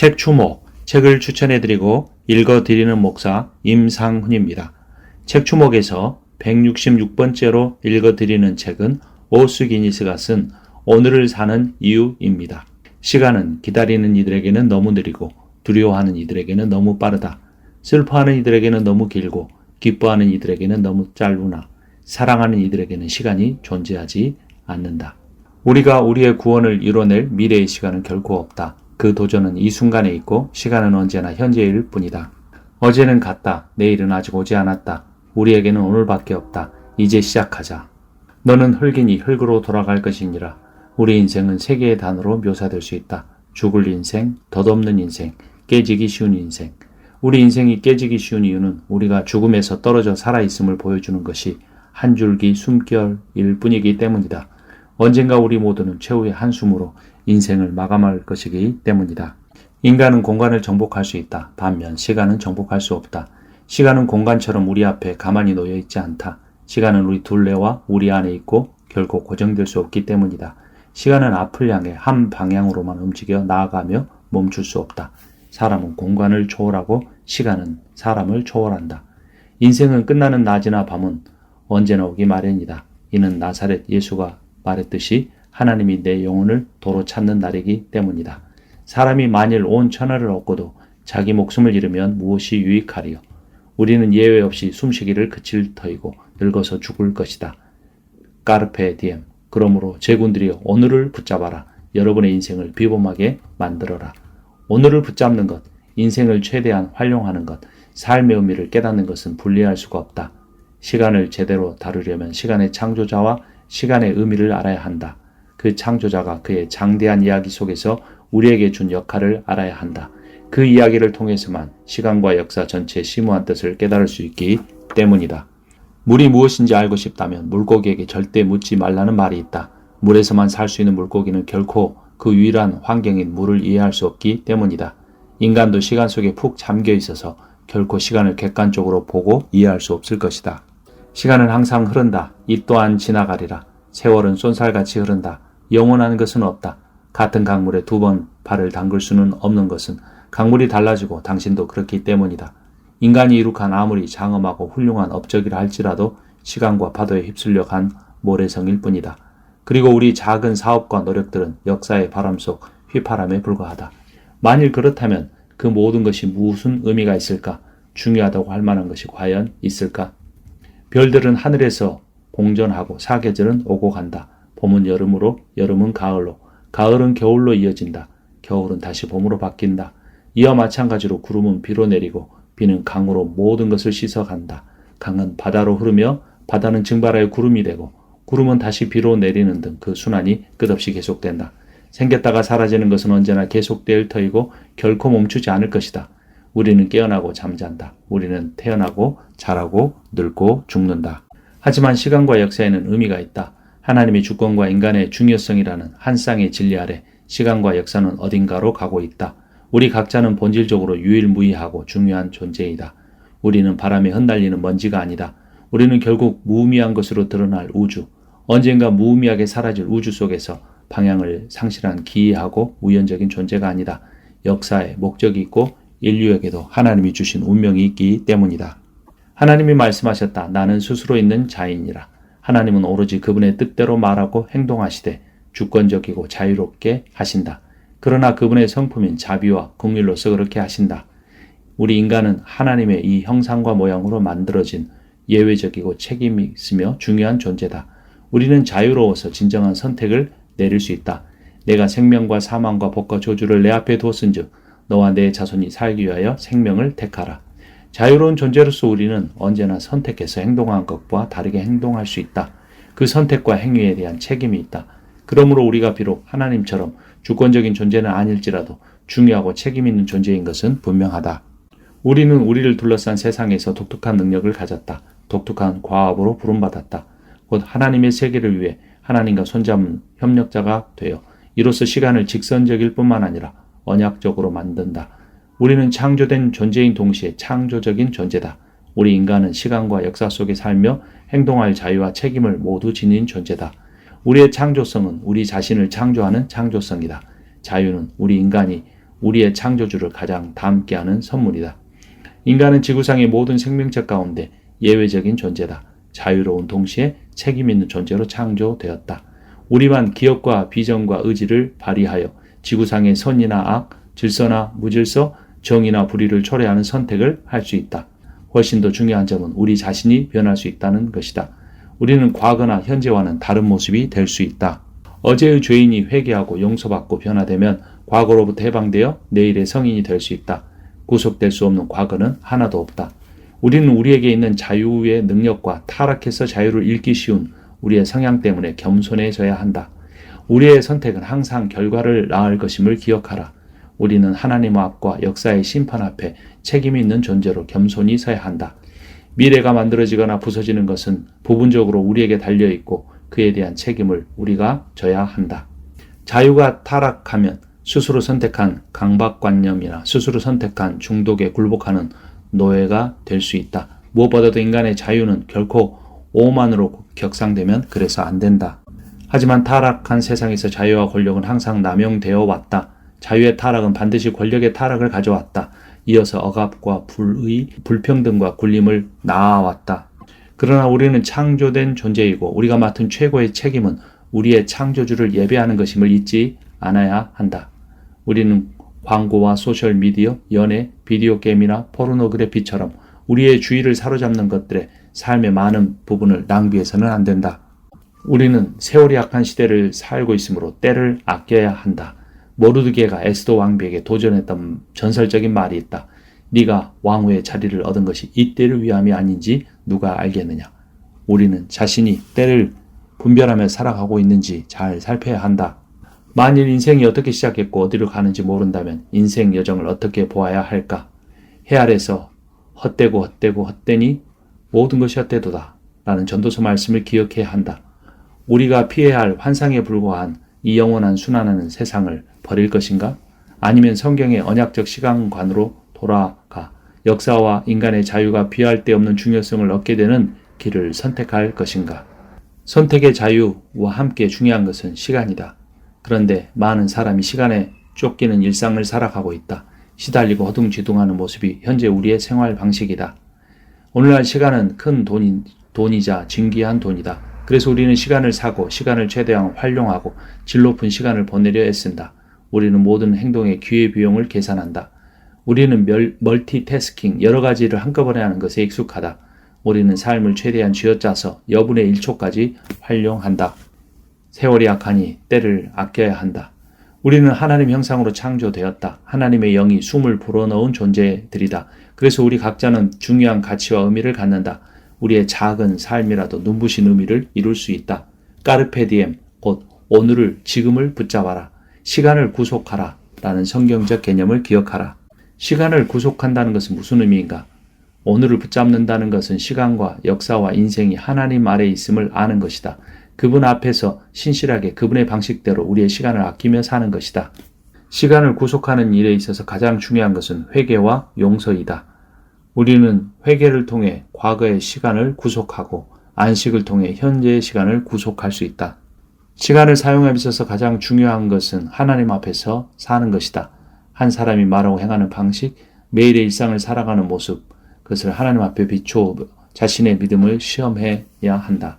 책 추모, 책을 추천해드리고 읽어드리는 목사 임상훈입니다. 책 추목에서 166번째로 읽어드리는 책은 오스 기니스가 쓴 오늘을 사는 이유입니다. 시간은 기다리는 이들에게는 너무 느리고 두려워하는 이들에게는 너무 빠르다. 슬퍼하는 이들에게는 너무 길고 기뻐하는 이들에게는 너무 짧으나 사랑하는 이들에게는 시간이 존재하지 않는다. 우리가 우리의 구원을 이뤄낼 미래의 시간은 결코 없다. 그 도전은 이 순간에 있고 시간은 언제나 현재일 뿐이다. 어제는 갔다. 내일은 아직 오지 않았다. 우리에게는 오늘밖에 없다. 이제 시작하자. 너는 흙이니 흙으로 돌아갈 것이니라. 우리 인생은 세 개의 단어로 묘사될 수 있다. 죽을 인생, 덧없는 인생, 깨지기 쉬운 인생. 우리 인생이 깨지기 쉬운 이유는 우리가 죽음에서 떨어져 살아있음을 보여주는 것이 한 줄기 숨결일 뿐이기 때문이다. 언젠가 우리 모두는 최후의 한숨으로 인생을 마감할 것이기 때문이다. 인간은 공간을 정복할 수 있다. 반면 시간은 정복할 수 없다. 시간은 공간처럼 우리 앞에 가만히 놓여 있지 않다. 시간은 우리 둘레와 우리 안에 있고 결코 고정될 수 없기 때문이다. 시간은 앞을 향해 한 방향으로만 움직여 나아가며 멈출 수 없다. 사람은 공간을 초월하고 시간은 사람을 초월한다. 인생은 끝나는 낮이나 밤은 언제나 오기 마련이다. 이는 나사렛 예수가 말했듯이 하나님이 내 영혼을 도로 찾는 날이기 때문이다. 사람이 만일 온 천하를 얻고도 자기 목숨을 잃으면 무엇이 유익하리요? 우리는 예외 없이 숨쉬기를 그칠 터이고 늙어서 죽을 것이다. 까르페 디엠. 그러므로 제군들이 오늘을 붙잡아라. 여러분의 인생을 비범하게 만들어라. 오늘을 붙잡는 것, 인생을 최대한 활용하는 것, 삶의 의미를 깨닫는 것은 분리할 수가 없다. 시간을 제대로 다루려면 시간의 창조자와 시간의 의미를 알아야 한다. 그 창조자가 그의 장대한 이야기 속에서 우리에게 준 역할을 알아야 한다. 그 이야기를 통해서만 시간과 역사 전체의 심오한 뜻을 깨달을 수 있기 때문이다. 물이 무엇인지 알고 싶다면 물고기에게 절대 묻지 말라는 말이 있다. 물에서만 살 수 있는 물고기는 결코 그 유일한 환경인 물을 이해할 수 없기 때문이다. 인간도 시간 속에 푹 잠겨 있어서 결코 시간을 객관적으로 보고 이해할 수 없을 것이다. 시간은 항상 흐른다. 이 또한 지나가리라. 세월은 쏜살같이 흐른다. 영원한 것은 없다. 같은 강물에 두 번 발을 담글 수는 없는 것은 강물이 달라지고 당신도 그렇기 때문이다. 인간이 이룩한 아무리 장엄하고 훌륭한 업적이라 할지라도 시간과 파도에 휩쓸려 간 모래성일 뿐이다. 그리고 우리 작은 사업과 노력들은 역사의 바람 속 휘파람에 불과하다. 만일 그렇다면 그 모든 것이 무슨 의미가 있을까? 중요하다고 할 만한 것이 과연 있을까? 별들은 하늘에서 공전하고 사계절은 오고 간다. 봄은 여름으로, 여름은 가을로, 가을은 겨울로 이어진다. 겨울은 다시 봄으로 바뀐다. 이와 마찬가지로 구름은 비로 내리고 비는 강으로 모든 것을 씻어간다. 강은 바다로 흐르며 바다는 증발하여 구름이 되고 구름은 다시 비로 내리는 등 그 순환이 끝없이 계속된다. 생겼다가 사라지는 것은 언제나 계속될 터이고 결코 멈추지 않을 것이다. 우리는 깨어나고 잠잔다. 우리는 태어나고 자라고 늙고 죽는다. 하지만 시간과 역사에는 의미가 있다. 하나님의 주권과 인간의 중요성이라는 한 쌍의 진리 아래 시간과 역사는 어딘가로 가고 있다. 우리 각자는 본질적으로 유일무이하고 중요한 존재이다. 우리는 바람에 흩날리는 먼지가 아니다. 우리는 결국 무의미한 것으로 드러날 우주, 언젠가 무의미하게 사라질 우주 속에서 방향을 상실한 기이하고 우연적인 존재가 아니다. 역사에 목적이 있고 인류에게도 하나님이 주신 운명이 있기 때문이다. 하나님이 말씀하셨다. 나는 스스로 있는 자인이라. 하나님은 오로지 그분의 뜻대로 말하고 행동하시되 주권적이고 자유롭게 하신다. 그러나 그분의 성품인 자비와 국률로서 그렇게 하신다. 우리 인간은 하나님의 이 형상과 모양으로 만들어진 예외적이고 책임이 있으며 중요한 존재다. 우리는 자유로워서 진정한 선택을 내릴 수 있다. 내가 생명과 사망과 복과 저주를 내 앞에 두었은즉 너와 내 자손이 살기 위하여 생명을 택하라. 자유로운 존재로서 우리는 언제나 선택해서 행동한 것과 다르게 행동할 수 있다. 그 선택과 행위에 대한 책임이 있다. 그러므로 우리가 비록 하나님처럼 주권적인 존재는 아닐지라도 중요하고 책임 있는 존재인 것은 분명하다. 우리는 우리를 둘러싼 세상에서 독특한 능력을 가졌다. 독특한 과업으로 부름받았다. 곧 하나님의 세계를 위해 하나님과 손잡은 협력자가 되어 이로써 시간을 직선적일 뿐만 아니라 언약적으로 만든다. 우리는 창조된 존재인 동시에 창조적인 존재다. 우리 인간은 시간과 역사 속에 살며 행동할 자유와 책임을 모두 지닌 존재다. 우리의 창조성은 우리 자신을 창조하는 창조성이다. 자유는 우리 인간이 우리의 창조주를 가장 닮게 하는 선물이다. 인간은 지구상의 모든 생명체 가운데 예외적인 존재다. 자유로운 동시에 책임 있는 존재로 창조되었다. 우리만 기업과 비전과 의지를 발휘하여 지구상의 선이나 악, 질서나 무질서, 정의나 불의를 초래하는 선택을 할 수 있다. 훨씬 더 중요한 점은 우리 자신이 변할 수 있다는 것이다. 우리는 과거나 현재와는 다른 모습이 될 수 있다. 어제의 죄인이 회개하고 용서받고 변화되면 과거로부터 해방되어 내일의 성인이 될 수 있다. 구속될 수 없는 과거는 하나도 없다. 우리는 우리에게 있는 자유의 능력과 타락해서 자유를 잃기 쉬운 우리의 성향 때문에 겸손해져야 한다. 우리의 선택은 항상 결과를 낳을 것임을 기억하라. 우리는 하나님 앞과 역사의 심판 앞에 책임 있는 존재로 겸손히 서야 한다. 미래가 만들어지거나 부서지는 것은 부분적으로 우리에게 달려 있고 그에 대한 책임을 우리가 져야 한다. 자유가 타락하면 스스로 선택한 강박관념이나 스스로 선택한 중독에 굴복하는 노예가 될 수 있다. 무엇보다도 인간의 자유는 결코 오만으로 격상되면 그래서 안 된다. 하지만 타락한 세상에서 자유와 권력은 항상 남용되어 왔다. 자유의 타락은 반드시 권력의 타락을 가져왔다. 이어서 억압과 불의, 불평등과 굴림을 낳아왔다. 그러나 우리는 창조된 존재이고 우리가 맡은 최고의 책임은 우리의 창조주를 예배하는 것임을 잊지 않아야 한다. 우리는 광고와 소셜미디어, 연애, 비디오 게임이나 포르노그래피처럼 우리의 주의를 사로잡는 것들의 삶의 많은 부분을 낭비해서는 안 된다. 우리는 세월이 약한 시대를 살고 있으므로 때를 아껴야 한다. 모르드게가 에스도 왕비에게 도전했던 전설적인 말이 있다. 네가 왕후의 자리를 얻은 것이 이 때를 위함이 아닌지 누가 알겠느냐. 우리는 자신이 때를 분별하며 살아가고 있는지 잘 살펴야 한다. 만일 인생이 어떻게 시작했고 어디로 가는지 모른다면 인생 여정을 어떻게 보아야 할까? 해 아래서 헛되고 헛되고 헛되니 모든 것이 헛되도다. 라는 전도서 말씀을 기억해야 한다. 우리가 피해야 할 환상에 불과한 이 영원한 순환하는 세상을 버릴 것인가? 아니면 성경의 언약적 시간관으로 돌아가 역사와 인간의 자유가 비할 데 없는 중요성을 얻게 되는 길을 선택할 것인가? 선택의 자유와 함께 중요한 것은 시간이다. 그런데 많은 사람이 시간에 쫓기는 일상을 살아가고 있다. 시달리고 허둥지둥하는 모습이 현재 우리의 생활 방식이다. 오늘날 시간은 큰 돈이, 돈이자 진귀한 돈이다. 그래서 우리는 시간을 사고 시간을 최대한 활용하고 질 높은 시간을 보내려 애쓴다. 우리는 모든 행동의 기회 비용을 계산한다. 우리는 멸, 멀티태스킹, 여러 가지를 한꺼번에 하는 것에 익숙하다. 우리는 삶을 최대한 쥐어짜서 여분의 1초까지 활용한다. 세월이 약하니 때를 아껴야 한다. 우리는 하나님 형상으로 창조되었다. 하나님의 영이 숨을 불어넣은 존재들이다. 그래서 우리 각자는 중요한 가치와 의미를 갖는다. 우리의 작은 삶이라도 눈부신 의미를 이룰 수 있다. 까르페 디엠, 곧 오늘을, 지금을 붙잡아라. 시간을 구속하라. 라는 성경적 개념을 기억하라. 시간을 구속한다는 것은 무슨 의미인가? 오늘을 붙잡는다는 것은 시간과 역사와 인생이 하나님 아래 있음을 아는 것이다. 그분 앞에서 신실하게 그분의 방식대로 우리의 시간을 아끼며 사는 것이다. 시간을 구속하는 일에 있어서 가장 중요한 것은 회개와 용서이다. 우리는 회개를 통해 과거의 시간을 구속하고 안식을 통해 현재의 시간을 구속할 수 있다. 시간을 사용함에 있어서 가장 중요한 것은 하나님 앞에서 사는 것이다. 한 사람이 말하고 행하는 방식, 매일의 일상을 살아가는 모습, 그것을 하나님 앞에 비추어 자신의 믿음을 시험해야 한다.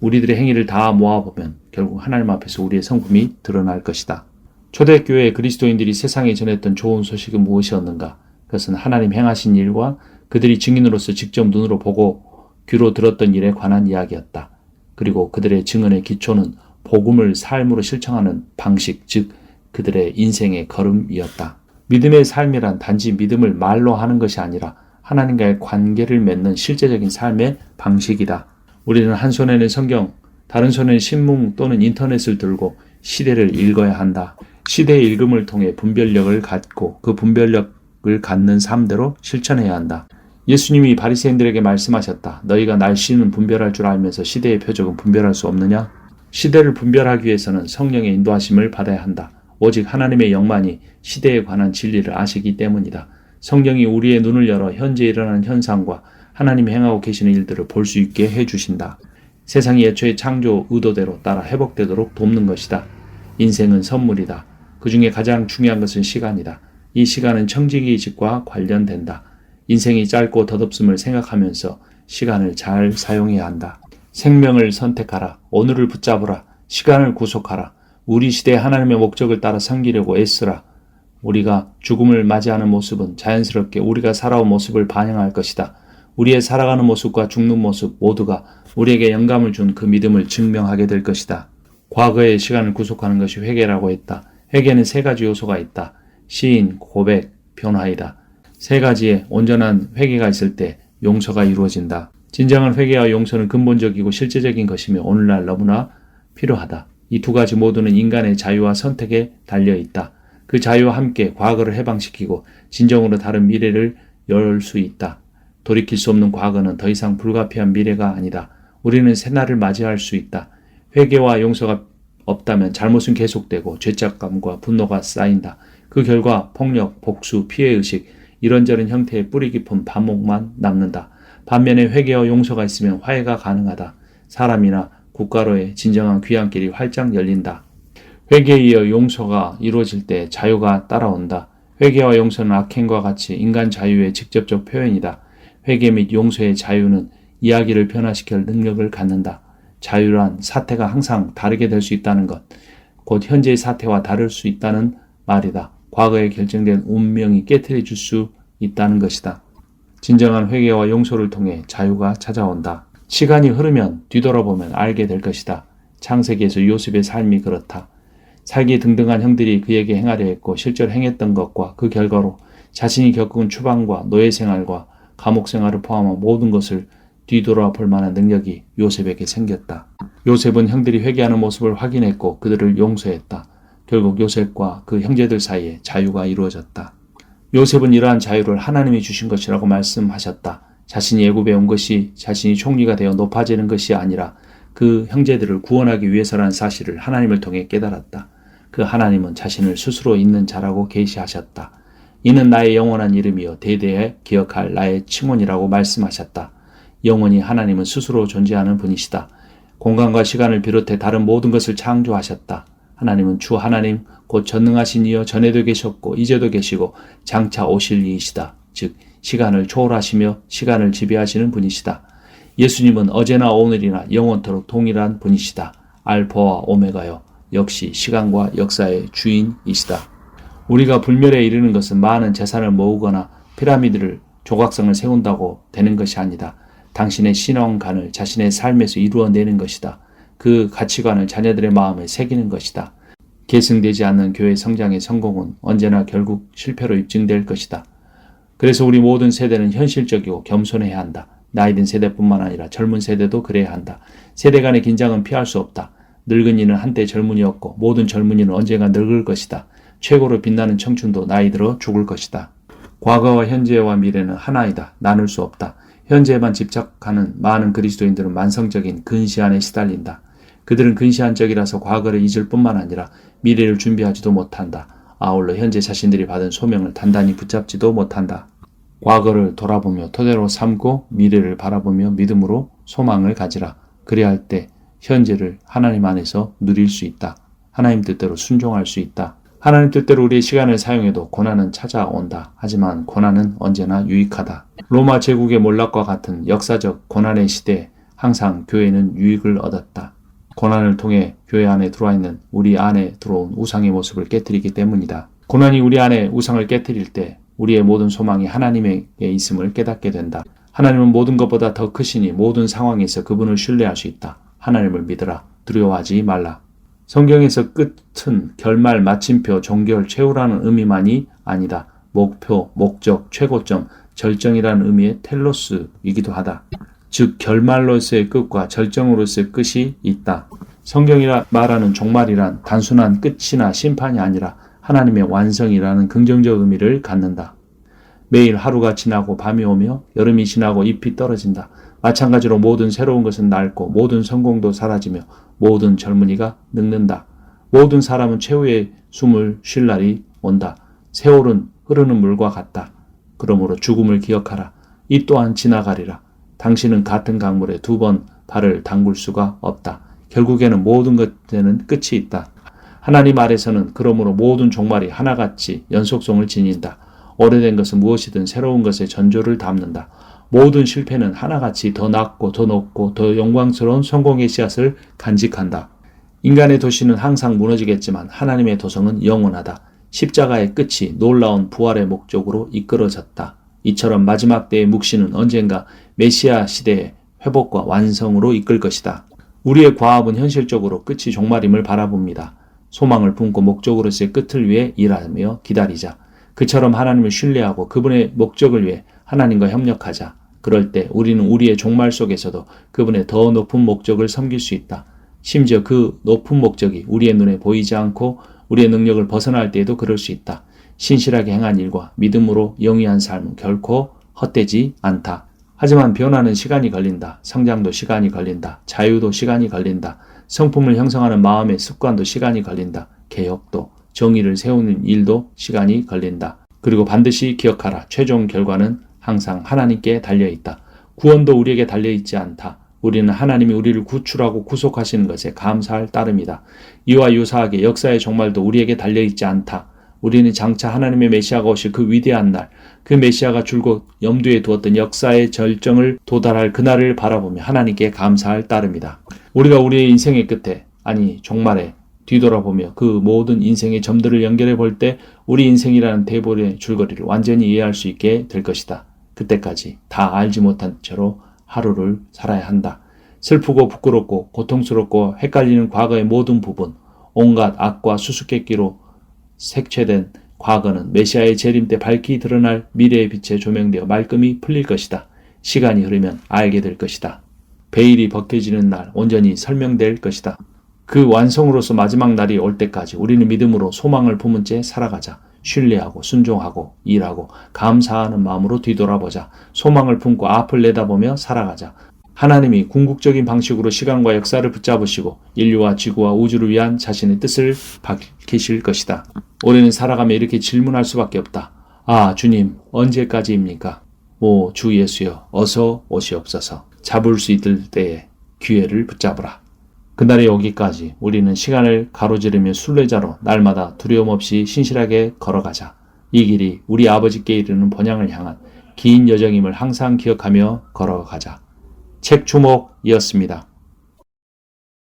우리들의 행위를 다 모아보면 결국 하나님 앞에서 우리의 성품이 드러날 것이다. 초대교회 그리스도인들이 세상에 전했던 좋은 소식은 무엇이었는가? 그것은 하나님 행하신 일과 그들이 증인으로서 직접 눈으로 보고 귀로 들었던 일에 관한 이야기였다. 그리고 그들의 증언의 기초는 복음을 삶으로 실천하는 방식, 즉 그들의 인생의 걸음이었다. 믿음의 삶이란 단지 믿음을 말로 하는 것이 아니라 하나님과의 관계를 맺는 실제적인 삶의 방식이다. 우리는 한 손에는 성경, 다른 손에는 신문 또는 인터넷을 들고 시대를 읽어야 한다. 시대의 읽음을 통해 분별력을 갖고 그 분별력을 갖는 삶대로 실천해야 한다. 예수님이 바리새인들에게 말씀하셨다. 너희가 날씨는 분별할 줄 알면서 시대의 표적은 분별할 수 없느냐? 시대를 분별하기 위해서는 성령의 인도하심을 받아야 한다. 오직 하나님의 영만이 시대에 관한 진리를 아시기 때문이다. 성령이 우리의 눈을 열어 현재 일어나는 현상과 하나님 행하고 계시는 일들을 볼 수 있게 해 주신다. 세상이 애초에 창조 의도대로 따라 회복되도록 돕는 것이다. 인생은 선물이다. 그 중에 가장 중요한 것은 시간이다. 이 시간은 청지기직과 관련된다. 인생이 짧고 덧없음을 생각하면서 시간을 잘 사용해야 한다. 생명을 선택하라. 오늘을 붙잡으라. 시간을 구속하라. 우리 시대 하나님의 목적을 따라 섬기려고 애쓰라. 우리가 죽음을 맞이하는 모습은 자연스럽게 우리가 살아온 모습을 반영할 것이다. 우리의 살아가는 모습과 죽는 모습 모두가 우리에게 영감을 준 그 믿음을 증명하게 될 것이다. 과거의 시간을 구속하는 것이 회개라고 했다. 회개는 세 가지 요소가 있다. 시인, 고백, 변화이다. 세 가지의 온전한 회개가 있을 때 용서가 이루어진다. 진정한 회개와 용서는 근본적이고 실제적인 것이며 오늘날 너무나 필요하다. 이 두 가지 모두는 인간의 자유와 선택에 달려 있다. 그 자유와 함께 과거를 해방시키고 진정으로 다른 미래를 열 수 있다. 돌이킬 수 없는 과거는 더 이상 불가피한 미래가 아니다. 우리는 새날을 맞이할 수 있다. 회개와 용서가 없다면 잘못은 계속되고 죄책감과 분노가 쌓인다. 그 결과 폭력, 복수, 피해의식, 이런저런 형태의 뿌리 깊은 반목만 남는다. 반면에 회개와 용서가 있으면 화해가 가능하다. 사람이나 국가로의 진정한 귀환길이 활짝 열린다. 회개에 이어 용서가 이루어질 때 자유가 따라온다. 회개와 용서는 악행과 같이 인간 자유의 직접적 표현이다. 회개 및 용서의 자유는 이야기를 변화시킬 능력을 갖는다. 자유란 사태가 항상 다르게 될 수 있다는 것, 곧 현재의 사태와 다를 수 있다는 말이다. 과거에 결정된 운명이 깨뜨려 줄 수 있다는 것이다. 진정한 회개와 용서를 통해 자유가 찾아온다. 시간이 흐르면 뒤돌아보면 알게 될 것이다. 창세기에서 요셉의 삶이 그렇다. 살기 등등한 형들이 그에게 행하려 했고 실제로 행했던 것과 그 결과로 자신이 겪은 추방과 노예 생활과 감옥 생활을 포함한 모든 것을 뒤돌아 볼 만한 능력이 요셉에게 생겼다. 요셉은 형들이 회개하는 모습을 확인했고 그들을 용서했다. 결국 요셉과 그 형제들 사이에 자유가 이루어졌다. 요셉은 이러한 자유를 하나님이 주신 것이라고 말씀하셨다. 자신이 애굽에 온 것이 자신이 총리가 되어 높아지는 것이 아니라 그 형제들을 구원하기 위해서라는 사실을 하나님을 통해 깨달았다. 그 하나님은 자신을 스스로 있는 자라고 계시하셨다. 이는 나의 영원한 이름이요 대대에 기억할 나의 칭혼이라고 말씀하셨다. 영원히 하나님은 스스로 존재하는 분이시다. 공간과 시간을 비롯해 다른 모든 것을 창조하셨다. 하나님은 주 하나님 곧 전능하신 이여 전에도 계셨고 이제도 계시고 장차 오실 이이시다. 즉 시간을 초월하시며 시간을 지배하시는 분이시다. 예수님은 어제나 오늘이나 영원토록 동일한 분이시다. 알파와 오메가요. 역시 시간과 역사의 주인이시다. 우리가 불멸에 이르는 것은 많은 재산을 모으거나 피라미드를 조각성을 세운다고 되는 것이 아니다. 당신의 신앙관을 자신의 삶에서 이루어내는 것이다. 그 가치관을 자녀들의 마음에 새기는 것이다. 계승되지 않는 교회 성장의 성공은 언제나 결국 실패로 입증될 것이다. 그래서 우리 모든 세대는 현실적이고 겸손해야 한다. 나이든 세대뿐만 아니라 젊은 세대도 그래야 한다. 세대 간의 긴장은 피할 수 없다. 늙은이는 한때 젊은이였고 모든 젊은이는 언젠가 늙을 것이다. 최고로 빛나는 청춘도 나이 들어 죽을 것이다. 과거와 현재와 미래는 하나이다. 나눌 수 없다. 현재에만 집착하는 많은 그리스도인들은 만성적인 근시안에 시달린다. 그들은 근시안적이라서 과거를 잊을 뿐만 아니라 미래를 준비하지도 못한다. 아울러 현재 자신들이 받은 소명을 단단히 붙잡지도 못한다. 과거를 돌아보며 토대로 삼고 미래를 바라보며 믿음으로 소망을 가지라. 그래야 할때 현재를 하나님 안에서 누릴 수 있다. 하나님 뜻대로 순종할 수 있다. 하나님 뜻대로 우리의 시간을 사용해도 고난은 찾아온다. 하지만 고난은 언제나 유익하다. 로마 제국의 몰락과 같은 역사적 고난의 시대에 항상 교회는 유익을 얻었다. 고난을 통해 교회 안에 들어와 있는 우리 안에 들어온 우상의 모습을 깨뜨리기 때문이다. 고난이 우리 안에 우상을 깨뜨릴 때 우리의 모든 소망이 하나님에게 있음을 깨닫게 된다. 하나님은 모든 것보다 더 크시니 모든 상황에서 그분을 신뢰할 수 있다. 하나님을 믿으라. 두려워하지 말라. 성경에서 끝은 결말, 마침표, 종결, 최후라는 의미만이 아니다. 목표, 목적, 최고점, 절정이라는 의미의 텔로스이기도 하다. 즉 결말로서의 끝과 절정으로서의 끝이 있다. 성경이라 말하는 종말이란 단순한 끝이나 심판이 아니라 하나님의 완성이라는 긍정적 의미를 갖는다. 매일 하루가 지나고 밤이 오며 여름이 지나고 잎이 떨어진다. 마찬가지로 모든 새로운 것은 낡고 모든 성공도 사라지며 모든 젊은이가 늙는다. 모든 사람은 최후의 숨을 쉴 날이 온다. 세월은 흐르는 물과 같다. 그러므로 죽음을 기억하라. 이 또한 지나가리라. 당신은 같은 강물에 두 번 발을 담글 수가 없다. 결국에는 모든 것에는 끝이 있다. 하나님 아래서는 그러므로 모든 종말이 하나같이 연속성을 지닌다. 오래된 것은 무엇이든 새로운 것에 전조를 담는다. 모든 실패는 하나같이 더 낮고 더 높고 더 영광스러운 성공의 씨앗을 간직한다. 인간의 도시는 항상 무너지겠지만 하나님의 도성은 영원하다. 십자가의 끝이 놀라운 부활의 목적으로 이끌어졌다. 이처럼 마지막 때의 묵시는 언젠가 메시아 시대의 회복과 완성으로 이끌 것이다. 우리의 과업은 현실적으로 끝이 종말임을 바라봅니다. 소망을 품고 목적으로서의 끝을 위해 일하며 기다리자. 그처럼 하나님을 신뢰하고 그분의 목적을 위해 하나님과 협력하자. 그럴 때 우리는 우리의 종말 속에서도 그분의 더 높은 목적을 섬길 수 있다. 심지어 그 높은 목적이 우리의 눈에 보이지 않고 우리의 능력을 벗어날 때에도 그럴 수 있다. 신실하게 행한 일과 믿음으로 영위한 삶은 결코 헛되지 않다. 하지만 변화는 시간이 걸린다. 성장도 시간이 걸린다. 자유도 시간이 걸린다. 성품을 형성하는 마음의 습관도 시간이 걸린다. 개혁도, 정의를 세우는 일도 시간이 걸린다. 그리고 반드시 기억하라. 최종 결과는 항상 하나님께 달려 있다. 구원도 우리에게 달려 있지 않다. 우리는 하나님이 우리를 구출하고 구속하시는 것에 감사할 따름이다. 이와 유사하게 역사의 종말도 우리에게 달려 있지 않다. 우리는 장차 하나님의 메시아가 오실 그 위대한 날, 그 메시아가 줄곧 염두에 두었던 역사의 절정을 도달할 그날을 바라보며 하나님께 감사할 따름이다. 우리가 우리의 인생의 끝에, 아니 종말에 뒤돌아보며 그 모든 인생의 점들을 연결해 볼 때 우리 인생이라는 대본의 줄거리를 완전히 이해할 수 있게 될 것이다. 그때까지 다 알지 못한 채로 하루를 살아야 한다. 슬프고 부끄럽고 고통스럽고 헷갈리는 과거의 모든 부분, 온갖 악과 수수께끼로 색채된 과거는 메시아의 재림 때 밝히 드러날 미래의 빛에 조명되어 말끔히 풀릴 것이다. 시간이 흐르면 알게 될 것이다. 베일이 벗겨지는 날 온전히 설명될 것이다. 그 완성으로서 마지막 날이 올 때까지 우리는 믿음으로 소망을 품은 채 살아가자. 신뢰하고 순종하고 일하고 감사하는 마음으로 뒤돌아보자. 소망을 품고 앞을 내다보며 살아가자. 하나님이 궁극적인 방식으로 시간과 역사를 붙잡으시고 인류와 지구와 우주를 위한 자신의 뜻을 밝히실 것이다. 우리는 살아가며 이렇게 질문할 수밖에 없다. 아, 주님, 언제까지입니까? 오, 주 예수여, 어서 오시옵소서. 잡을 수 있을 때에 기회를 붙잡으라. 그날이 오기까지 우리는 시간을 가로지르며 순례자로 날마다 두려움 없이 신실하게 걸어가자. 이 길이 우리 아버지께 이르는 번향을 향한 긴 여정임을 항상 기억하며 걸어가자. 책 주목이었습니다.